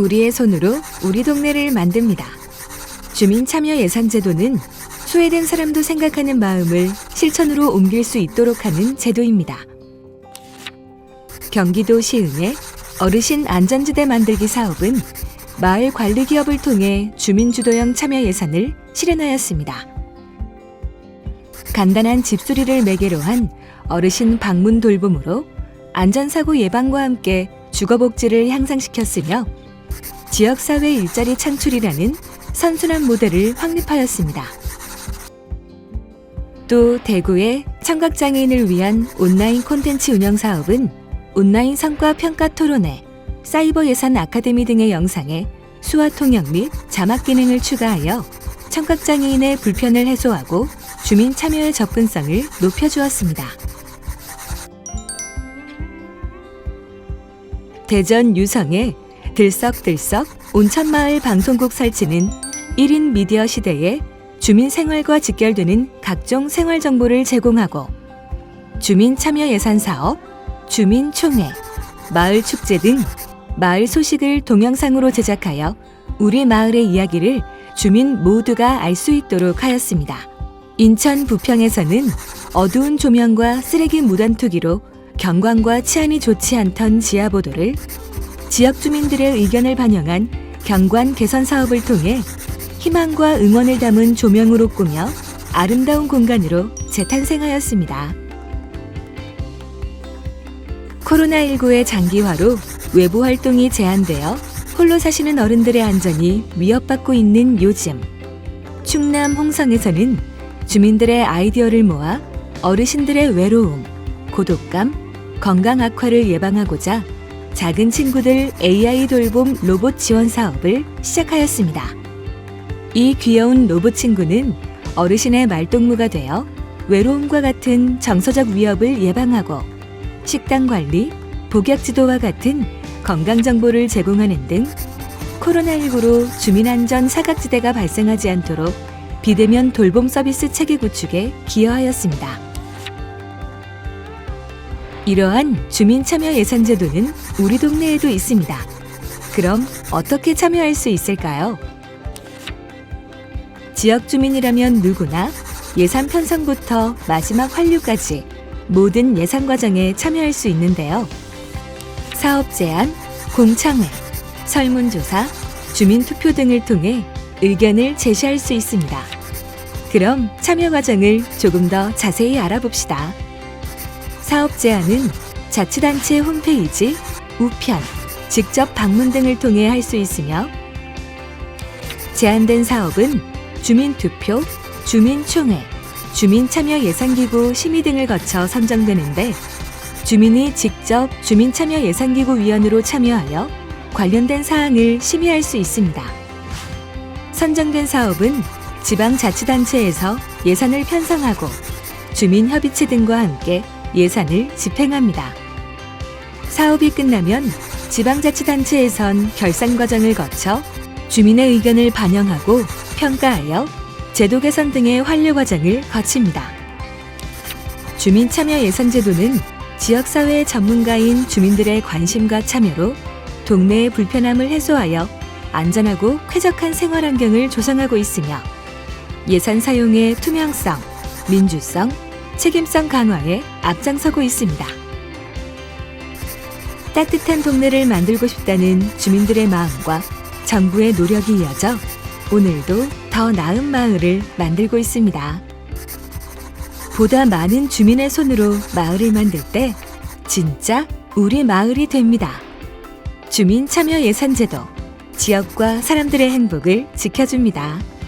우리의 손으로 우리 동네를 만듭니다. 주민 참여 예산 제도는 소외된 사람도 생각하는 마음을 실천으로 옮길 수 있도록 하는 제도입니다. 경기도 시흥의 어르신 안전지대 만들기 사업은 마을 관리 기업을 통해 주민 주도형 참여 예산을 실현하였습니다. 간단한 집수리를 매개로 한 어르신 방문 돌봄으로 안전사고 예방과 함께 주거복지를 향상시켰으며 지역사회 일자리 창출이라는 선순환 모델을 확립하였습니다. 또 대구의 청각장애인을 위한 온라인 콘텐츠 운영 사업은 온라인 성과 평가 토론회, 사이버 예산 아카데미 등의 영상에 수화 통역 및 자막 기능을 추가하여 청각장애인의 불편을 해소하고 주민 참여의 접근성을 높여주었습니다. 대전 유성의 들썩들썩 온천마을 방송국 설치는 1인 미디어 시대에 주민 생활과 직결되는 각종 생활 정보를 제공하고 주민 참여 예산 사업, 주민 총회, 마을 축제 등 마을 소식을 동영상으로 제작하여 우리 마을의 이야기를 주민 모두가 알 수 있도록 하였습니다. 인천 부평에서는 어두운 조명과 쓰레기 무단 투기로 경관과 치안이 좋지 않던 지하보도를 지역 주민들의 의견을 반영한 경관 개선 사업을 통해 희망과 응원을 담은 조명으로 꾸며 아름다운 공간으로 재탄생하였습니다. 코로나19의 장기화로 외부 활동이 제한되어 홀로 사시는 어른들의 안전이 위협받고 있는 요즘 충남 홍성에서는 주민들의 아이디어를 모아 어르신들의 외로움, 고독감, 건강 악화를 예방하고자 작은 친구들 AI 돌봄 로봇 지원 사업을 시작하였습니다. 이 귀여운 로봇 친구는 어르신의 말동무가 되어 외로움과 같은 정서적 위협을 예방하고 식단 관리, 복약 지도와 같은 건강 정보를 제공하는 등 코로나19로 주민안전 사각지대가 발생하지 않도록 비대면 돌봄 서비스 체계 구축에 기여하였습니다. 이러한 주민 참여 예산 제도는 우리 동네에도 있습니다. 그럼 어떻게 참여할 수 있을까요? 지역 주민이라면 누구나 예산 편성부터 마지막 환류까지 모든 예산 과정에 참여할 수 있는데요. 사업 제안, 공청회, 설문조사, 주민투표 등을 통해 의견을 제시할 수 있습니다. 그럼 참여 과정을 조금 더 자세히 알아봅시다. 사업 제안은 자치단체 홈페이지, 우편, 직접 방문 등을 통해 할 수 있으며 제안된 사업은 주민투표, 주민총회, 주민참여예산기구 심의 등을 거쳐 선정되는데 주민이 직접 주민참여예산기구 위원으로 참여하여 관련된 사항을 심의할 수 있습니다. 선정된 사업은 지방자치단체에서 예산을 편성하고 주민협의체 등과 함께 예산을 집행합니다. 사업이 끝나면 지방자치단체에선 결산 과정을 거쳐 주민의 의견을 반영하고 평가하여 제도 개선 등의 환류 과정을 거칩니다. 주민 참여 예산 제도는 지역사회 전문가인 주민들의 관심과 참여로 동네의 불편함을 해소하여 안전하고 쾌적한 생활 환경을 조성하고 있으며 예산 사용의 투명성, 민주성, 책임성 강화에 앞장서고 있습니다. 따뜻한 동네를 만들고 싶다는 주민들의 마음과 정부의 노력이 이어져 오늘도 더 나은 마을을 만들고 있습니다. 보다 많은 주민의 손으로 마을을 만들 때 진짜 우리 마을이 됩니다. 주민 참여 예산 제도 지역과 사람들의 행복을 지켜줍니다.